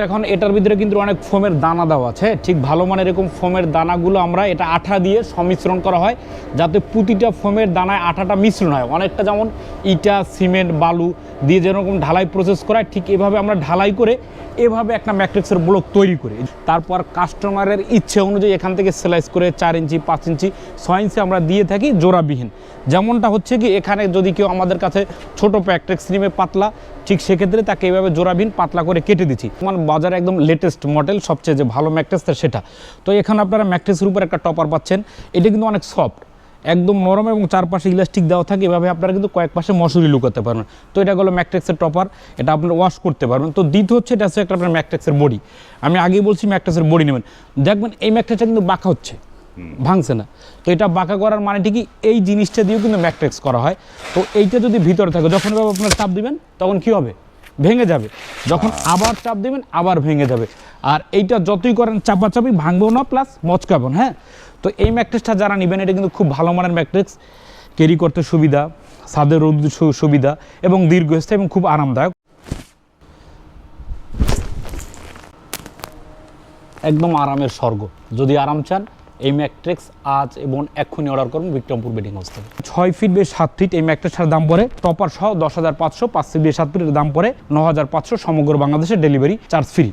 এখন এটার ভিতরে কিন্তু অনেক ফোমের দানা দেওয়া আছে। ঠিক ভালো মানের এরকম ফোমের দানাগুলো আমরা এটা আঠা দিয়ে সংমিশ্রণ করা হয়, যাতে প্রতিটা ফোমের দানায় আঠাটা মিশ্রণ হয়। অনেকটা যেমন ইটা, সিমেন্ট, বালু দিয়ে যেরকম ঢালাই প্রসেস করা হয় ঠিক এভাবে আমরা ঢালাই করে এভাবে একটা ম্যাট্রিক্সের ব্লক তৈরি করি। তারপর কাস্টমারের ইচ্ছে অনুযায়ী এখান থেকে সেলাইস করে চার ইঞ্চি, পাঁচ ইঞ্চি, ছয় ইঞ্চি আমরা দিয়ে থাকি জোড়াবিহীন। যেমনটা হচ্ছে কি, এখানে যদি কেউ আমাদের কাছে ছোট প্যাকটেক্স নিমে পাতলা, ঠিক সেক্ষেত্রে তাকে এইভাবে জোড়াবিহীন পাতলা করে কেটে দিচ্ছি। বাজারে একদম লেটেস্ট মডেল সবচেয়ে যে ভালো ম্যাট্রেস সেটা। তো এখানে আপনারা ম্যাট্রেসের উপর একটা টপার পাচ্ছেন। এটা কিন্তু অনেক সফট একদম নরম এবং চারপাশে ইলাস্টিক দেওয়া থাকে। এভাবে আপনারা কিন্তু কয়েক পাশে মশুরি লুকাতে পারবেন। তো এটা হলো ম্যাট্রিক্সের টপার এটা আপনারা ওয়াশ করতে পারবেন। তো দ্বিতীয় হচ্ছে এটা হচ্ছে একটা আপনার ম্যাট্রিক্সের বডি আমি আগেই বলছি ম্যাট্রিক্সের বডি নেবেন। দেখবেন এই ম্যাট্রিক্সটা কিন্তু বাঁকা হচ্ছে ভাঙছে না। তো এটা বাঁকা করার মানে ঠিকই এই জিনিসটা দিয়েও কিন্তু ম্যাট্রিক্স করা হয়। তো এইটা যদি ভিতরে থাকে যখন আপনার চাপ দিবেন তখন কি হবে? ভেঙে যাবে। যখন আবার চাপ দেবেন আবার ভেঙে যাবে। আর এইটা যতই করেন চাপাচাপি ভাঙবেও না প্লাস মচকাবো না, হ্যাঁ? তো এই ম্যাট্রিক্সটা যারা নেবেন এটা কিন্তু খুব ভালো মানের ম্যাট্রিক্স। ক্যারি করতে সুবিধা ছাদের রোদ সুবিধা এবং দীর্ঘস্থায়ী এবং খুব আরামদায়ক। একদম আরামের স্বর্গ। যদি আরাম চান এই ম্যাট্রিক্স আজ এবং এক্ষুনি অর্ডার করুন বিক্রমপুর বেডিং হাউস থেকে। ছয় ফিট বেশ সাত ফিট এই ম্যাট্রিক্সটার দাম পড়ে। টপার সহ দশ হাজার পাঁচশো পাঁচ ফিট বেশ সাত ফিটের দাম পড়ে। ন হাজার পাঁচশো সমগ্র বাংলাদেশে ডেলিভারি চার্জ ফ্রি।